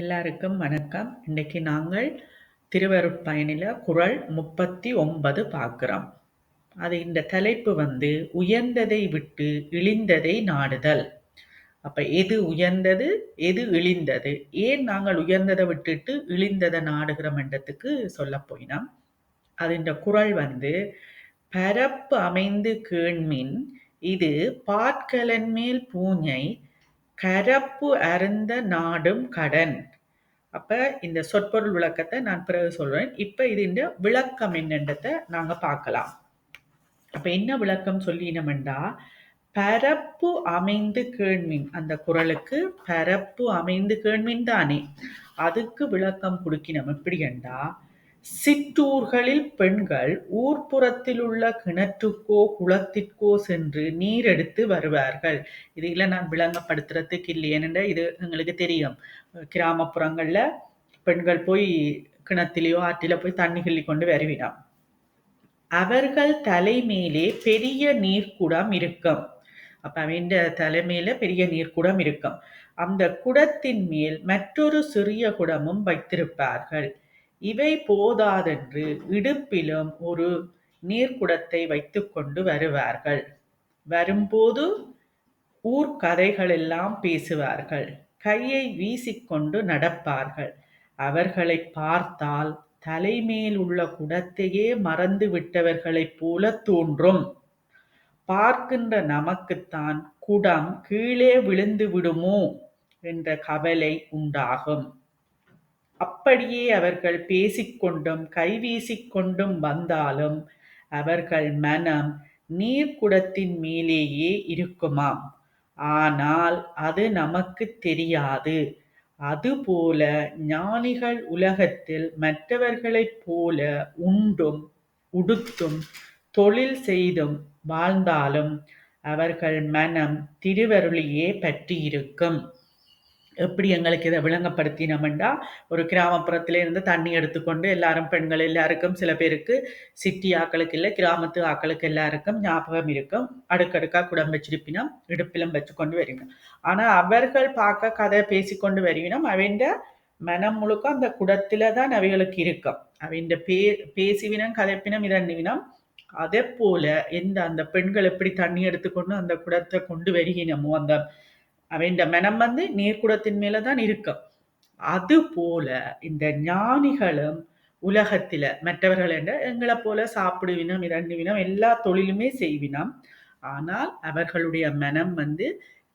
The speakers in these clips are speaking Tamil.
எல்லாருக்கும் வணக்கம். இன்னைக்கு நாங்கள் திருவருட்பயனில குறள் முப்பத்தி ஒன்பது பார்க்குறோம் அது இந்த தலைப்பு வந்து உயர்ந்ததை விட்டு இழிந்ததை நாடுதல். அப்போ எது உயர்ந்தது, எது இழிந்தது? ஏன் நாங்கள் உயர்ந்ததை விட்டுட்டு இழிந்ததை நாடுகிறோம் என்றதுக்கு சொல்ல போயினோம். அது இந்த குறள் வந்து பரப்பு அமைந்து கேண்மின் இது பாட்கலன் மேல் பூஞ்சை கரப்பு அருந்த நாடும் கடன். அப்ப இந்த சொற்பொருள் விளக்கத்தை நான் பிறகு சொல்றேன். இப்ப இதுண்ட விளக்கம் என்னன்றத நாங்க பார்க்கலாம். அப்ப என்ன விளக்கம் சொல்லினோம்டா பரப்பு அமைந்து கேண்மின் அந்த குரலுக்கு பரப்பு அமைந்து கேண்மின் தானே அதுக்கு விளக்கம் கொடுக்கினோம் எப்படி என்றா சிற்றூர்களில் பெண்கள் ஊர்ப்புறத்தில் உள்ள கிணற்றுக்கோ குளத்திற்கோ சென்று நீர் எடுத்து வருவார்கள். இதில் நான் விளங்கப்படுத்துறதுக்கு இல்லை. ஏனென்ற இது எங்களுக்கு தெரியும். கிராமப்புறங்களில் பெண்கள் போய் கிணத்திலேயோ ஆற்றில போய் தண்ணி கிள்ளி கொண்டு வருவினாம் அவர்கள் தலைமையிலே பெரிய நீர்க்குடம் இருக்கும். அப்ப அவன் தலைமையில பெரிய நீர்க்குடம் இருக்கும். அந்த குடத்தின் மேல் மற்றொரு சிறிய குடமும் வைத்திருப்பார்கள். இவை போதாதென்று இடுப்பிலும் ஒரு நீர்க்குடத்தை வைத்துக்கொண்டு வருவார்கள். வரும்போது ஊர்க் கதைகளெல்லாம் பேசுவார்கள். கையை வீசிக்கொண்டு நடப்பார்கள். அவர்களை பார்த்தால் தலைமேல் உள்ள குடத்தையே மறந்து விட்டவர்களைப் போல தோன்றும். பார்க்கின்ற நமக்குத்தான் குடம் கீழே விழுந்து விடுமோ? என்ற கவலை உண்டாகும். அப்படியே அவர்கள் பேசிக்கொண்டும் கைவீசிக்கொண்டும் வந்தாலும் அவர்கள் மனம் நீர்க்குடத்தின் மேலேயே இருக்குமாம். ஆனால் அது நமக்கு தெரியாது. அதுபோல ஞானிகள் உலகத்தில் மற்றவர்களைப் போல உண்டும் உடுத்தும் தொழில் செய்தும் வாழ்ந்தாலும் அவர்கள் மனம் திருவருளியே பற்றியிருக்கும். எப்படி எங்களுக்கு இதை விளங்கப்படுத்தினோம்டா? ஒரு கிராமப்புறத்தில இருந்து தண்ணி எடுத்துக்கொண்டு எல்லாரும் பெண்கள் எல்லாருக்கும் சில பேருக்கு சிட்டி ஆக்களுக்கு இல்லை கிராமத்து ஆக்களுக்கு எல்லாருக்கும் ஞாபகம் இருக்கும். அடுக்கடுக்கா குடம் வச்சிருப்பினோம் இடுப்பிலும் வச்சு கொண்டு வருவினோம் ஆனா அவர்கள் பார்க்க கதை பேசிக்கொண்டு வருவினோம் அவன் மனம் முழுக்க அந்த குடத்துல தான் அவைகளுக்கு இருக்கும். அவன் பே பேசிவினம் கதைப்பினம் இதன்னிவினம் அதே போல எந்த அந்த பெண்கள் எப்படி தண்ணி எடுத்துக்கொண்டு அந்த குடத்தை கொண்டு வருகினமோ அந்த அவன் மனம் வந்து நீர்க்குடத்தின் மேலதான் இருக்கும். அது போல இந்த ஞானிகளும் உலகத்தில் மற்றவர்கள் என்ற எங்களை போல சாப்பிடுவினம் இறங்குவினம் எல்லா தொழிலுமே செய்வினம். ஆனால் அவர்களுடைய மனம் வந்து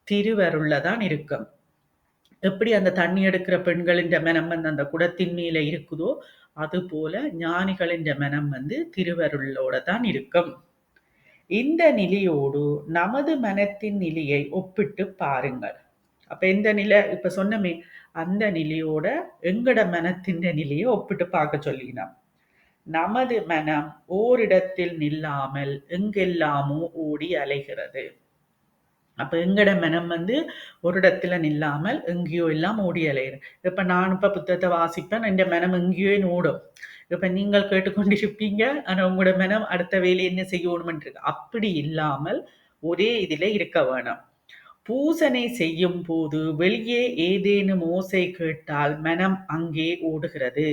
திருவருள்ள தான் இருக்கும். எப்படி அந்த தண்ணி எடுக்கிற பெண்களின் மனம் வந்து அந்த குடத்தின் மேல இருக்குதோ அது போல ஞானிகளின் மனம் வந்து திருவருளோட தான் இருக்கும். இந்த நிலையோடு நமது மனத்தின் நிலையை ஒப்பிட்டு பாருங்கள். அப்ப இந்த நிலை? இப்ப சொன்னமே அந்த நிலையோட எங்கட மனத்தின் நிலையை ஒப்பிட்டு பார்க்க சொல்லினான் நமது மனம் ஓரிடத்தில் நில்லாமல் எங்கெல்லாமோ ஓடி அலைகிறது. அப்ப எங்கட மனம் வந்து ஒரு இடத்துல நில்லாமல் எங்கேயோ எல்லாம் ஓடி அலைகிறேன் இப்ப நான் இப்ப புத்தகத்தை வாசிப்பேன் என் மனம் எங்கேயோ ஓடும். இப்ப நீங்கள் கேட்டுக்கொண்டிருப்பீங்க ஆனா உங்களோட மனம் அடுத்த வேலை என்ன செய்யணும்னு இருக்கு அப்படி இல்லாமல் ஒரே இதுல இருக்க வேணும். பூசனை செய்யும் போது வெளியே ஏதேனும் ஓசை கேட்டால் மனம் அங்கே ஓடுகிறது.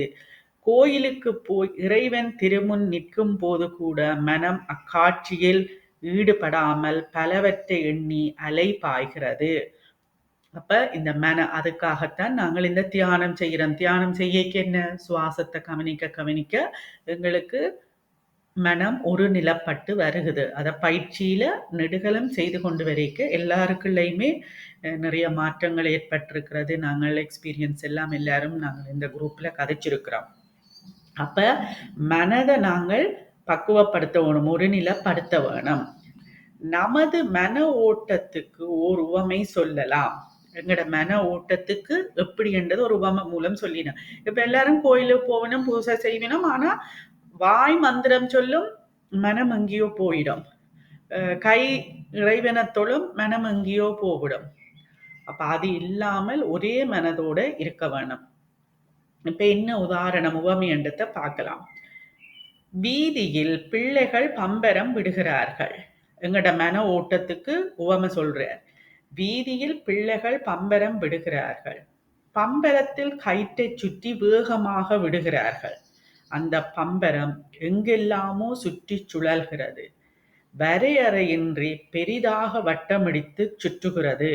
கோயிலுக்கு போய் இறைவன் திருமுன் நிற்கும் போது கூட மனம் அக்காட்சியில் ஈடுபடாமல் பலவற்றை எண்ணி அலை பாய்கிறது. அப்ப இந்த மன அதுக்காகத்தான் நாங்கள் இந்த தியானம் செய்கிறோம். தியானம் செய்யக்கு என்ன? சுவாசத்தை கவனிக்க கவனிக்க எங்களுக்கு மனம் ஒரு நிலப்பட்டு வருகுது அதை பயிற்சியில நெடுகலம் செய்து கொண்டு வரைக்க எல்லாருக்குள்ளேயுமே நிறைய மாற்றங்கள் ஏற்பட்டிருக்கிறது. நாங்கள் எக்ஸ்பீரியன்ஸ் எல்லாம் எல்லாரும் நாங்கள் இந்த குரூப்ல கதைச்சிருக்கிறோம். அப்ப மனதை நாங்கள் பக்குவப்படுத்த வேணும் ஒரு நிலப்படுத்த வேணும். நமது மன ஓட்டத்துக்கு ஓர் உவமை சொல்லலாம். எங்களோட மன ஓட்டத்துக்கு எப்படி என்றது ஒரு உவமை மூலம் சொல்லினோம். இப்ப எல்லாரும் கோயிலுக்கு போகணும் பூசை செய்வினோம் ஆனா வாய் மந்திரம் சொல்லும் மனம் எங்கேயோ போயிடும். கை இறைவனத்தொழும் மனம் எங்கேயோ போகிடும். அப்ப அது இல்லாமல் ஒரே மனதோட இருக்க வேணும். இப்ப என்ன உதாரணம் உவமை என்றதை பார்க்கலாம். வீதியில் பிள்ளைகள் பம்பரம் விடுகிறார்கள். எங்கட மன ஓட்டத்துக்கு உவமை சொல்றார் வீதியில் பிள்ளைகள் பம்பரம் விடுகிறார்கள். பம்பரத்தில் கயிற்றை சுற்றி வேகமாக விடுகிறார்கள். அந்த பம்பரம் எங்கெல்லாமோ சுற்றி சுழல்கிறது. வரையறையின்றி பெரிதாக வட்டமிடித்து சுற்றுகிறது.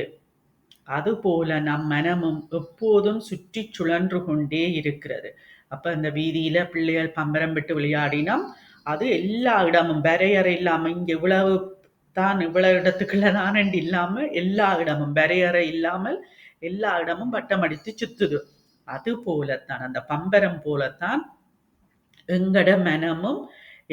அதுபோல நம் மனமும் எப்போதும் சுற்றி சுழன்று கொண்டே இருக்கிறது. அப்ப இந்த வீதியில பிள்ளைகள் பம்பரம் விட்டு விளையாடினோம் அது எல்லா இடமும் வரையறை இல்லாம இங்க இவ்வளவு தான் இவ்வளவு இடத்துக்குள்ள தான் இல்லாமல் எல்லா இடமும் வரையறை இல்லாமல் எல்லா இடமும் வட்டம் அடித்து சுத்துது. அது போலத்தான் அந்த பம்பரம் போலத்தான் எங்கட மனமும்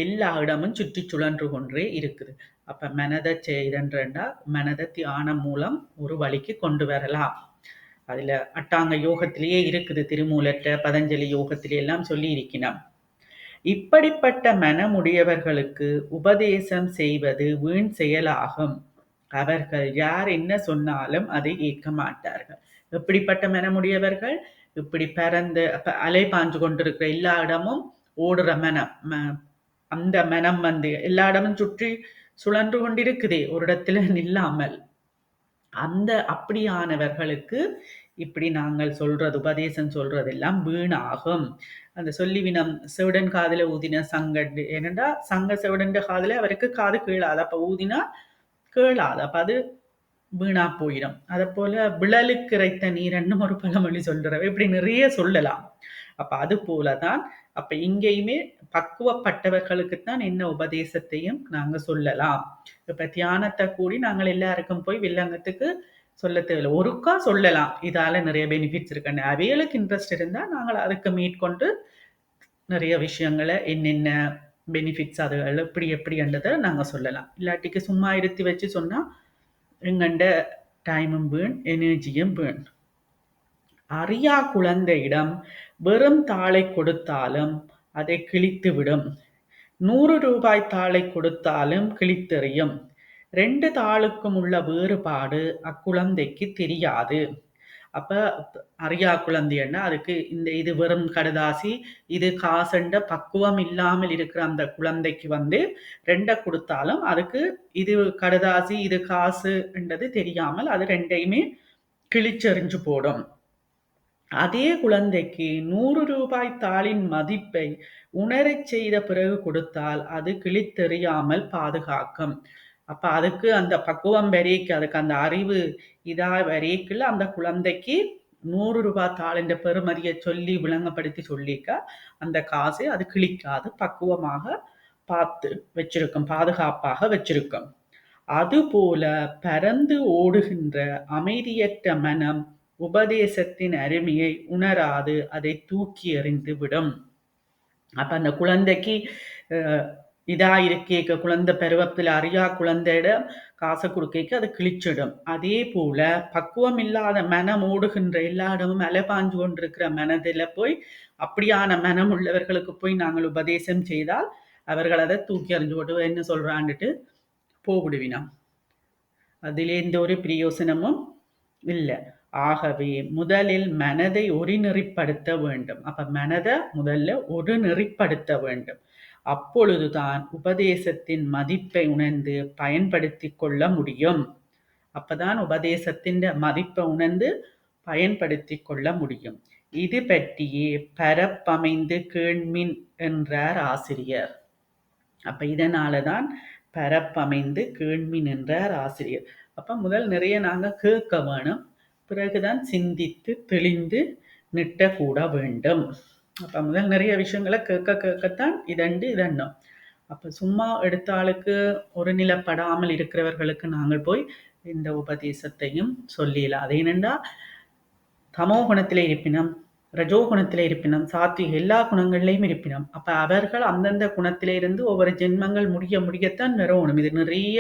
எல்லா இடமும் சுற்றி சுழன்று கொண்டே இருக்குது. அப்ப மனதை செய்தன்றா மனதை தியானம் மூலம் ஒரு வழிக்கு கொண்டு வரலாம். அதுல அட்டாங்க யோகத்திலேயே இருக்குது திருமூலற்ற பதஞ்சலி யோகத்திலே எல்லாம் சொல்லி இருக்கிறோம் இப்படிப்பட்ட மனமுடையவர்களுக்கு உபதேசம் செய்வது வீண் செயலாகும். அவர்கள் யார் என்ன சொன்னாலும் அதை ஏற்க மாட்டார்கள். எப்படிப்பட்ட மனமுடையவர்கள்? இப்படி பறந்து அலை பாஞ்சு கொண்டிருக்கிற எல்லா இடமும் ஓடுற மனம். அந்த மனம் வந்து எல்லா இடமும் சுற்றி சுழன்று கொண்டிருக்குதே ஒரு இடத்துல நில்லாமல். அந்த அப்படியானவர்களுக்கு இப்படி நாங்கள் சொல்றது உபதேசம் சொல்றதெல்லாம் வீணாகும். அந்த சொல்லிவினம் செவிடன் காதல ஊதின சங்கண்டு ஏனண்டா சங்க செவிடன் காதல அவருக்கு காது கீழாது. அப்ப ஊதினா கேளாது அப்ப அது வீணா போயிடும். அதை போல விழலுக்கு இறைத்த நீரன்னு ஒரு பழமொழி சொல்றவ இப்படி நிறைய சொல்லலாம். அப்ப அது போலதான் அப்ப இங்கேயுமே பக்குவப்பட்டவர்களுக்கு தான் என்ன உபதேசத்தையும் நாங்க சொல்லலாம். இப்ப தியானத்தை கூடி நாங்கள் எல்லாருக்கும் போய் வில்லங்கத்துக்கு சொல்ல தேவையில்லை. ஒருக்கா சொல்லலாம். இதால நிறைய பெனிஃபிட்ஸ் இருக்குன்னு. அவைகளுக்கு இன்ட்ரெஸ்ட் இருந்தால் நாங்கள் அதுக்கு மீட் கொண்டு நிறைய விஷயங்களை என்னென்ன பெனிஃபிட்ஸ் அதுகள் எப்படி எப்படின்றதை நாங்கள் சொல்லலாம். இல்லாட்டிக்கு சும்மா இருத்தி வச்சு சொன்னால் எங்கண்ட டைமும் வீண் எனர்ஜியும் வீண். அறியா குழந்தையிடம் வெறும் தாளை கொடுத்தாலும் அதை கிழித்து விடும் நூறு ரூபாய் தாளை கொடுத்தாலும் கிழித்தெறியும். ரெண்டு தாளுக்கும் உள்ள வேறுபாடு அக்குழந்தைக்கு தெரியாது. அப்ப அறியா குழந்தைன்னா அதுக்கு இந்த இது வெறும் கடுதாசி இது காசண்ட பக்குவம் இல்லாமல் இருக்கிற அந்த குழந்தைக்கு வந்து ரெண்டை கொடுத்தாலும் அதுக்கு இது கடுதாசி இது காசுன்றது தெரியாமல் அது ரெண்டையுமே கிழிச்செறிஞ்சு போடும். அதே குழந்தைக்கு நூறு ரூபாய் தாளின் மதிப்பை உணரச் செய்த பிறகு கொடுத்தால் அது கிழித்தெறியாமல் பாதுகாக்கும். அப்ப அதுக்கு அந்த பக்குவம் வரைக்கு அதுக்கு அந்த அறிவு இதா வரைக்குள்ள அந்த குழந்தைக்கு நூறு ரூபாய் தாளின்ற பெருமதியை சொல்லி விளங்கப்படுத்தி சொல்லிக்க அந்த காசு அது கிழிக்காது பக்குவமாக பார்த்து வச்சிருக்கும் பாதுகாப்பாக வச்சிருக்கும். அதுபோல பறந்து ஓடுகின்ற அமைதியற்ற மனம் உபதேசத்தின் அருமையை உணராது அதை தூக்கி எறிந்து விடும். அப்ப அந்த குழந்தைக்கு இதா இருக்கேக்க குழந்தை பருவத்தில் அறியா குழந்தையிட காசை கொடுக்க அது கிழிச்சிடும். அதே போல பக்குவம் இல்லாத மனம் ஓடுகின்ற எல்லா இடமும் அலைபாஞ்சு கொண்டிருக்கிற மனதில் போய் அப்படியான மனம் உள்ளவர்களுக்கு போய் நாங்கள் உபதேசம் செய்தால் அவர்கள் அதை தூக்கி அறிஞ்சு போட்டு என்ன சொல்றான்ட்டு போவிடுவினாம் அதில் எந்த ஒரு பிரயோசனமும் இல்லை. ஆகவே முதலில் மனதை ஒரு நெறிப்படுத்த வேண்டும். அப்ப மனதை முதல்ல ஒரு நெறிப்படுத்த வேண்டும். அப்பொழுதுதான் உபதேசத்தின் மதிப்பை உணர்ந்து பயன்படுத்தி கொள்ள முடியும். அப்பதான் உபதேசத்தின் மதிப்பை உணர்ந்து பயன்படுத்தி கொள்ள முடியும். இது பற்றியே பரப்பமைந்து கீழ்மின் என்றார் ஆசிரியர். அப்ப இதனாலதான் பரப்பமைந்து கீழ்மின் என்றார் ஆசிரியர். அப்ப முதல் நிறைய நாங்க கேட்க வேணும். பிறகுதான் சிந்தித்து தெளிந்து நிட்ட கூட வேண்டும். அப்போ முதல் நிறைய விஷயங்களை கேட்க கேட்கத்தான் இதண்டு இதண்ணும். அப்போ சும்மா எடுத்த ஆளுக்கு ஒரு நிலப்படாமல் இருக்கிறவர்களுக்கு நாங்கள் போய் இந்த உபதேசத்தையும் சொல்லிடலாம் அது என்னென்னா தமோ குணத்தில் இருப்பினம் ரஜோ குணத்தில் இருப்பினம் சாத்விக எல்லா குணங்கள்லையும் இருப்பினம் அப்போ அவர்கள் அந்தந்த குணத்திலிருந்து ஒவ்வொரு ஜென்மங்கள் முடிய முடியத்தான் வரணும். இது நிறைய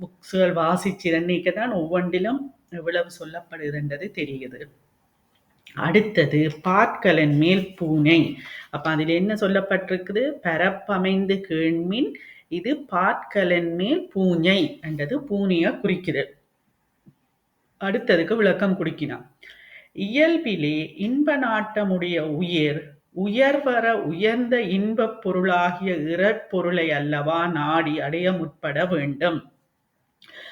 புக்ஸுகள் வாசிச்சு தான் ஒவ்வொன்றிலும் எவ்வளவு சொல்லப்படுதுன்றது தெரியுது அடுத்தது பாற்கலன் மேல் பூனை. அப்ப அதில் என்ன சொல்லப்பட்டிருக்குது? பரப்பமைந்து கீழ்மின் இது பாற்கலன் மேல் பூனை என்றது பூனைய குறிக்குது. அடுத்ததுக்கு விளக்கம் குடிக்கினான். இயல்பிலே இன்ப நாட்டமுடைய உயிர் உயர்வர உயர்ந்த இன்பப் பொருளாகிய இறப்பொருளை அல்லவா நாடி அடைய முற்பட வேண்டும்.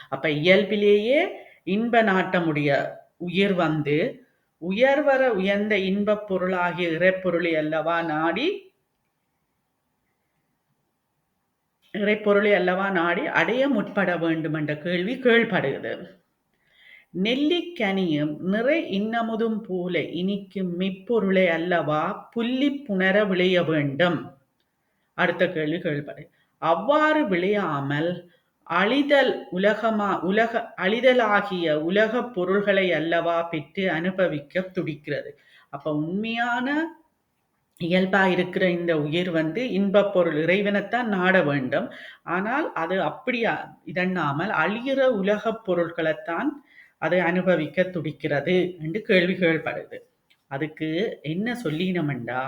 அப்ப இயல்பிலேயே இன்ப நாட்டமுடைய உயிர் வந்து உயர்வர உயர்ந்த இன்பப் பொருளாகிய இறைப்பொருளை அல்லவா நாடி இறைப்பொருளை அல்லவா நாடி அடைய முற்பட வேண்டும் என்ற கேள்வி கேள்படுகிறது. நெல்லிக்கனியும் நிறை இன்னமுதும் போல இனிக்கும் மெப்பொருளை அல்லவா புள்ளி புணர விளைய வேண்டும்? அடுத்த கேள்வி கேள்படு. அவ்வாறு விளையாமல் அழிதல் உலகமா உலக அழிதலாகிய உலகப் பொருள்களை அல்லவா பெற்று அனுபவிக்க துடிக்கிறது. அப்ப உண்மையான இயல்பா இருக்கிற இந்த உயிர் வந்து இன்பப் பொருள் இறைவனைத்தான் நாட வேண்டும். ஆனால் அது அப்படி இதண்ணாமல் அழியிற உலகப் பொருட்களைத்தான் அதை அனுபவிக்க துடிக்கிறது என்று கேள்வி கேள்படுது அதுக்கு என்ன சொல்லினமெண்டா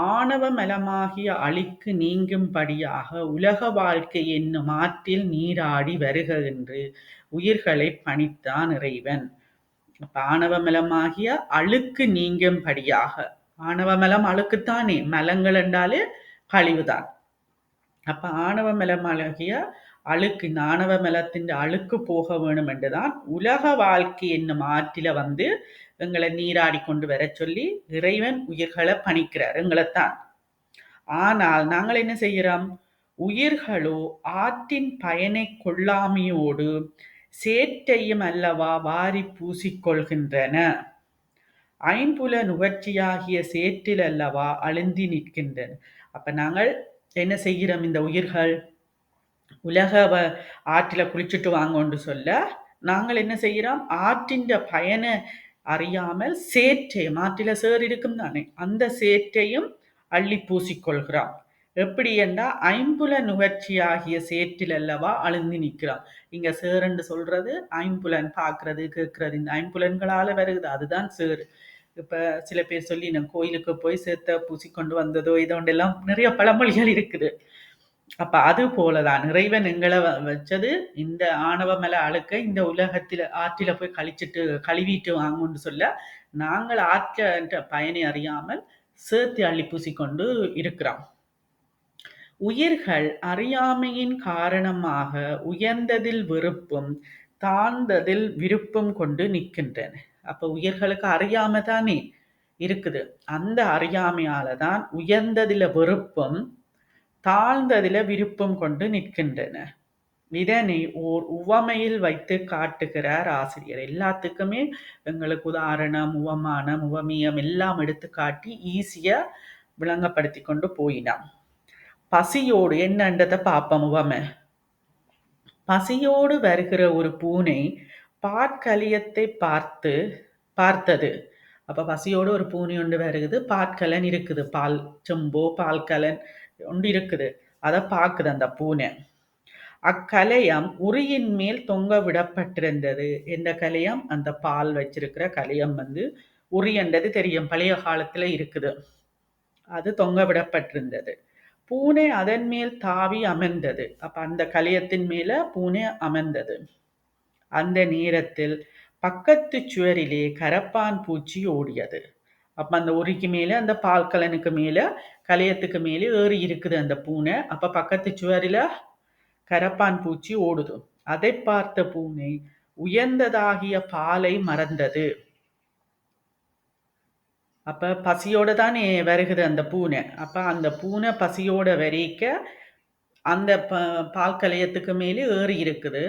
ஆணவ மலமாகிய அழிக்கு நீங்கும்படியாக உலக வாழ்க்கை என்னும் ஆற்றில் நீராடி வருக என்று உயிர்களை பணித்தான் இறைவன். ஆணவ மலமாகிய அழுக்கு நீங்கும்படியாக ஆணவ மலம் அழுக்குத்தானே? மலங்கள் என்றாலே கழிவுதான். அப்ப ஆணவ மலமாகிய அழுக்கு இந்த ஆணவ மலத்தின் அழுக்கு போக வேணும் என்றுதான் உலக வாழ்க்கை என்னும் ஆற்றில வந்து எங்களை நீராடி கொண்டு வர சொல்லி இறைவன் உயிர்களை பணிக்கிறார் எங்களைத்தான். ஆனால் நாங்கள் என்ன செய்கிறோம்? உயிர்களோ ஆற்றின் பயனை கொள்ளாமையோடு சேற்றையும் அல்லவா வாரி பூசிக்கொள்கின்றன. ஐம்புல நுகர்ச்சியாகிய சேற்றில் அல்லவா அழுந்தி நிற்கின்றன. அப்ப நாங்கள் என்ன செய்கிறோம் இந்த உயிர்கள்? உலக ஆற்றில குளிச்சுட்டு வாங்கன்னு சொல்ல நாங்கள் என்ன செய்கிறோம்? ஆற்றின் பயனை அறியாமல் சேற்றை ஆற்றில சேர் இருக்கும் தானே? அந்த சேற்றையும் அள்ளி பூசிக்கொள்கிறான். எப்படி என்றால் ஐம்புல நுகர்ச்சி ஆகிய சேற்றில் அல்லவா அழுந்தி நிற்கிறான். இங்க சேருன்னு சொல்றது ஐம்புலன் பார்க்கறது கேட்கறது. இந்த ஐம்புலன்களால வருகுது அதுதான் சேரு. இப்ப சில பேர் சொல்லி நான் கோயிலுக்கு போய் சேர்த்த பூசிக்கொண்டு வந்ததோ இதோண்டெல்லாம் நிறைய பழமொழிகள் இருக்குது. அப்ப அது போலதான். இறைவன் எங்களை வச்சது இந்த ஆணவ மேல அழுக்க இந்த உலகத்தில ஆற்றில போய் கழிச்சிட்டு கழுவிட்டு வாங்கும்னு சொல்ல நாங்கள் ஆற்ற பயனை அறியாமல் சேர்த்து அள்ளி பூசிக்கொண்டு இருக்கிறோம். உயிர்கள் அறியாமையின் காரணமாக உயர்ந்ததில் வெறுப்பும் தாழ்ந்ததில் விருப்பம் கொண்டு நிற்கின்றன. அப்ப உயிர்களுக்கு அறியாம தானே இருக்குது. அந்த அறியாமையால தான் உயர்ந்ததில வெறுப்பும் தாழ்ந்ததில விருப்பம் கொண்டு நிற்கின்றன. இதனை ஓர் உவமையில் வைத்து காட்டுகிறார் ஆசிரியர். எல்லாத்துக்குமே எங்களுக்கு உதாரணம் உவமானம் உவமியம் எல்லாம் எடுத்து காட்டி ஈஸியா விளங்கப்படுத்தி கொண்டு போயினான் பசியோடு என்னன்றதை பார்ப்போம் உவமை. பசியோடு வருகிற ஒரு பூனை பாற்கலியத்தை பார்த்து பார்த்தது. அப்போ பசியோடு ஒரு பூனை ஒன்று வருகுது பாற்கலன் இருக்குது. பால் செம்போ பால்கலன் ஒன்று இருக்குது. அதை பார்க்குது அந்த பூனை. அக்கலையம் உரியின் மேல் தொங்க விடப்பட்டிருந்தது. எந்த கலையம்? அந்த பால் வச்சிருக்கிற கலையம் வந்து உரியன்றது தெரியும். பழைய காலத்தில் இருக்குது. அது தொங்க விடப்பட்டிருந்தது. பூனை அதன் மேல் தாவி அமர்ந்தது. அப்ப அந்த கலையத்தின் மேல பூனை அமர்ந்தது. அந்த நேரத்தில் பக்கத்து சுவரிலே கரப்பான் பூச்சி ஓடியது. அப்ப அந்த உரிக்கு மேலே அந்த பால்கலனுக்கு மேலே கலையத்துக்கு மேலே ஏறி இருக்குது அந்த பூனை. அப்ப பக்கத்து சுவரில் கரப்பான் பூச்சி ஓடுது. அதை பார்த்த பூனை உயர்ந்ததாகிய பாலை மறந்தது. அப்ப பசியோட தானே வருகுது அந்த பூனை. அப்ப அந்த பூனை பசியோட வரைக்க அந்த ப பால் கலையத்துக்கு மேலே ஏறி இருக்குது.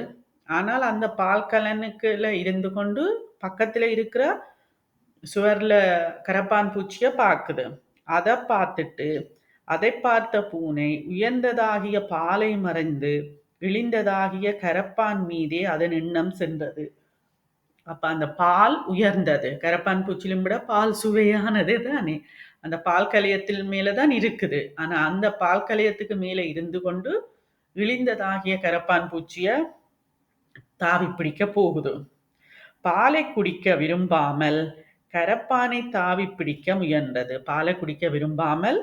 ஆனால் அந்த பால் கலனுக்குள்ள இருந்து கொண்டு பக்கத்துல இருக்கிற சுவர்ல கரப்பான் பூச்சிய பார்க்குது அதை பார்த்துட்டு அதை பார்த்த பூனை உயர்ந்ததாகிய பாலை மறைந்து இழிந்ததாகிய கரப்பான் மீதே அதன் எண்ணம் சென்றது. அப்ப அந்த பால் உயர்ந்தது. கரப்பான் பூச்சிலும் விட பால் சுவையானது தானே. அந்த பால் கலையத்தில் மேலதான் இருக்குது. ஆனா அந்த பால் கலையத்துக்கு மேலே இருந்து கொண்டு இழிந்ததாகிய கரப்பான் பூச்சிய தாவி பிடிக்க போகுது. பாலை குடிக்க விரும்பாமல் கரப்பானை தாவி பிடிக்க முயன்றது. பாலை குடிக்க விரும்பாமல்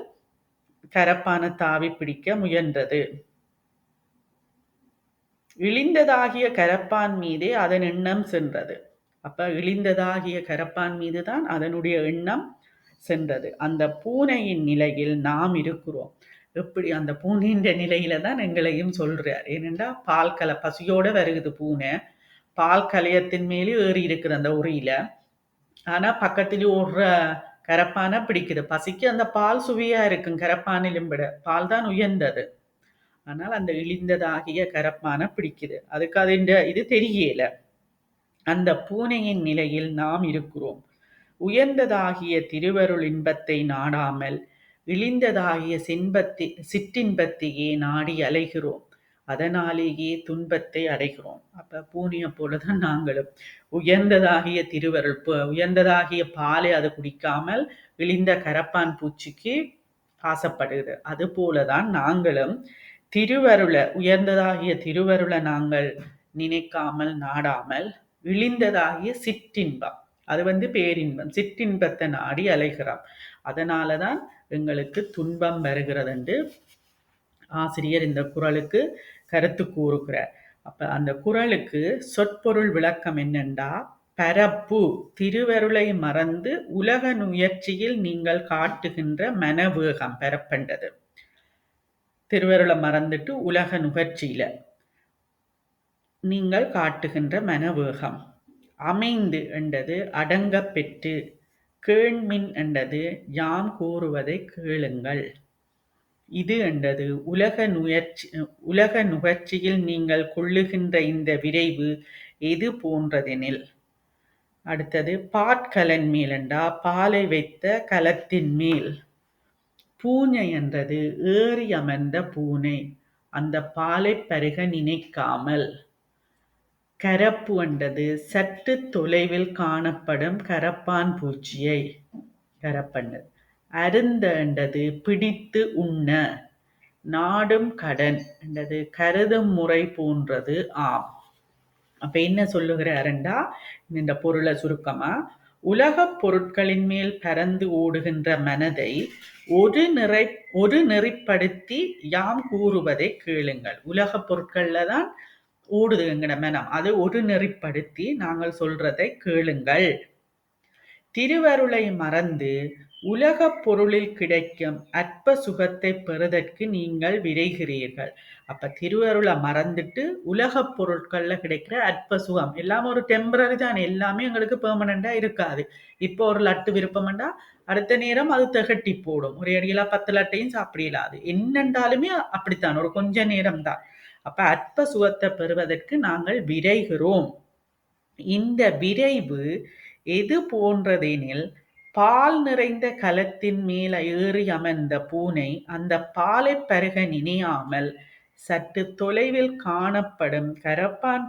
கரப்பானை தாவி பிடிக்க முயன்றது. இழிந்ததாகிய கரப்பான் மீதே அதன் எண்ணம் சென்றது. அப்ப இழிந்ததாகிய கரப்பான் மீதுதான் அதனுடைய எண்ணம் சென்றது. அந்த பூனையின் நிலையில் நாம் இருக்கிறோம். எப்படி அந்த பூனின்ற நிலையில தான் எங்களையும் சொல்றார். ஏனென்றா பால் கல பசியோட வருகுது பூனை. பால் கலையத்தின் மேலே ஏறி இருக்குது அந்த உரியில ஆனா பக்கத்துல ஓடுற கரப்பானை பிடிக்குது. பசிக்கு அந்த பால் சுவையா இருக்கும் கரப்பானிலும் விட. பால் தான் உயர்ந்தது. ஆனால் அந்த இழிந்ததாகிய கரப்பானை பிடிக்குது. அதுக்கு அது இது தெரியல. அந்த பூனையின் நிலையில் நாம் இருக்கிறோம். உயர்ந்ததாகிய திருவருள் இன்பத்தை நாடாமல் இழிந்ததாகிய சின்பத்தி சிற்றின்பத்தையே நாடி அலைகிறோம். அதனாலேயே துன்பத்தை அடைகிறோம். அப்ப பூனிய போலதான் நாங்களும். உயர்ந்ததாகிய திருவருள் உயர்ந்ததாகிய பாலை அதை குடிக்காமல் விழிந்த கரப்பான் பூச்சிக்கு ஆசைப்படுகிறது அது போலதான் நாங்களும் திருவருளை உயர்ந்ததாகிய திருவருளை நாங்கள் நினைக்காமல் நாடாமல் இழிந்ததாகிய சிற்றின்பம். அது வந்து பேரின்பம். சிற்றின்பத்தை நாடி அலைகிறோம். அதனால தான் எங்களுக்கு துன்பம் வருகிறது என்று ஆசிரியர் இந்த குரலுக்கு கருத்து கூறுகிறார். அப்ப அந்த குரலுக்கு சொற்பொருள் விளக்கம் என்னென்றா? பரப்பு திருவருளை மறந்து உலக முயற்சியில் நீங்கள் காட்டுகின்ற மனவேகம் பெறப்பண்டது திருவருளை மறந்துட்டு உலக நுகர்ச்சியில நீங்கள் காட்டுகின்ற மனவேகம். அமைந்து என்றது அடங்க பெற்று கேண்மின் என்றது யாம் கூறுவதை கேளுங்கள். இது என்றது. உலக நுயற்சி உலக நுகர்ச்சியில் நீங்கள் கொள்ளுகின்ற இந்த விரைவு எது போன்றதெனில் அடுத்தது பாட்கலன் மேல் பாலை வைத்த கலத்தின் மேல். பூனை என்றது ஏறி அமர்ந்த பூனை. அந்த பாலை பருக நினைக்காமல். கரப்பு என்றது சற்று தொலைவில் காணப்படும் கரப்பான் பூச்சியை. கரப்பண்டது அருந்த என்றது பிடித்து உண்ண. நாடும் கடன் என்றது கருதும் முறை போன்றது ஆம். அப்ப என்ன சொல்லுகிறாருண்டா இந்த பொருளை சுருக்கமா உலகப் பொருட்களின் மேல் பறந்து ஓடுகின்ற மனதை ஒரு நிறை ஒரு நெறிப்படுத்தி யாம் கூறுவதை கேளுங்கள். உலகப் பொருட்கள்ல தான் ஓடுது எங்கட மனம். அதை ஒரு நெறிப்படுத்தி நாங்கள் சொல்றதை கேளுங்கள். திருவருளை மறந்து உலகப் பொருளில் கிடைக்கும் அற்ப சுகத்தை பெறுதற்கு நீங்கள் விரைகிறீர்கள். அப்ப திருவருளை மறந்துட்டு உலகப் பொருட்கள்ல கிடைக்கிற அற்ப சுகம் எல்லாம் ஒரு டெம்பரரி தான் எல்லாமே எங்களுக்கு பெர்மனண்டா இருக்காது. இப்போ ஒரு லட்டு விருப்பம்டா அடுத்த நேரம் அது திகட்டி போடும். ஒரு அடியில பத்து லட்டையும் சாப்பிடலாது என்னென்றாலுமே அப்படித்தான் ஒரு கொஞ்ச நேரம் தான் அப்ப அற்ப சுகத்தை பெறுவதற்கு நாங்கள் விரைகிறோம். இந்த விரைவு எது போன்றதெனில் பால் நிறைந்த கலத்தின் மேல் ஏறி அமர்ந்த பூனை அந்த பாலை பருக நினையாமல் சற்று தொலைவில் காணப்படும் கரப்பான்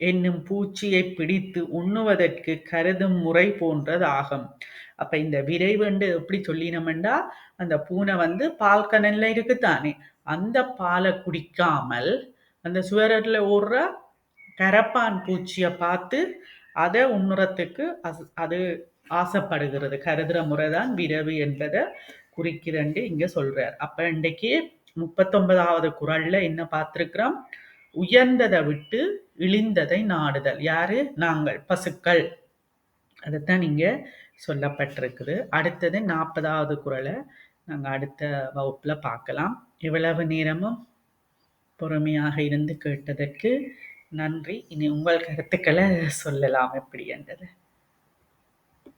என்னும் பூச்சியை பிடித்து உண்ணுவதற்கு கருதும் முறை போன்றதாகும். அப்ப இந்த விரைவுண்டு எப்படி சொல்லினோம்டா அந்த பூனை வந்து பால் கனல்ல இருக்குத்தானே அந்த பாலை குடிக்காமல் அந்த சுவரில் ஓடுற கரப்பான் பூச்சியை பார்த்து அதை உண்ணுறத்துக்கு அது ஆசைப்படுகிறது. கருதுற முறைதான் விரவு என்பதை குறிக்கிறண்டு இங்க சொல்றார். அப்ப இன்றைக்கு முப்பத்தொன்பதாவது குரல்ல என்ன பார்த்துருக்குறோம்? உயர்ந்ததை விட்டு இழிந்ததை நாடுதல். யாரு? நாங்கள் பசுக்கள். அதைத்தான் இங்க சொல்லப்பட்டிருக்குது. அடுத்தது நாற்பதாவது குரலை நாங்கள் அடுத்த வகுப்புல பார்க்கலாம். இவ்வளவு நேரமும் பொறுமையாக இருந்து கேட்டதற்கு நன்றி. இனி உங்கள் கருத்துக்களை சொல்லலாம். எப்படி என்றது?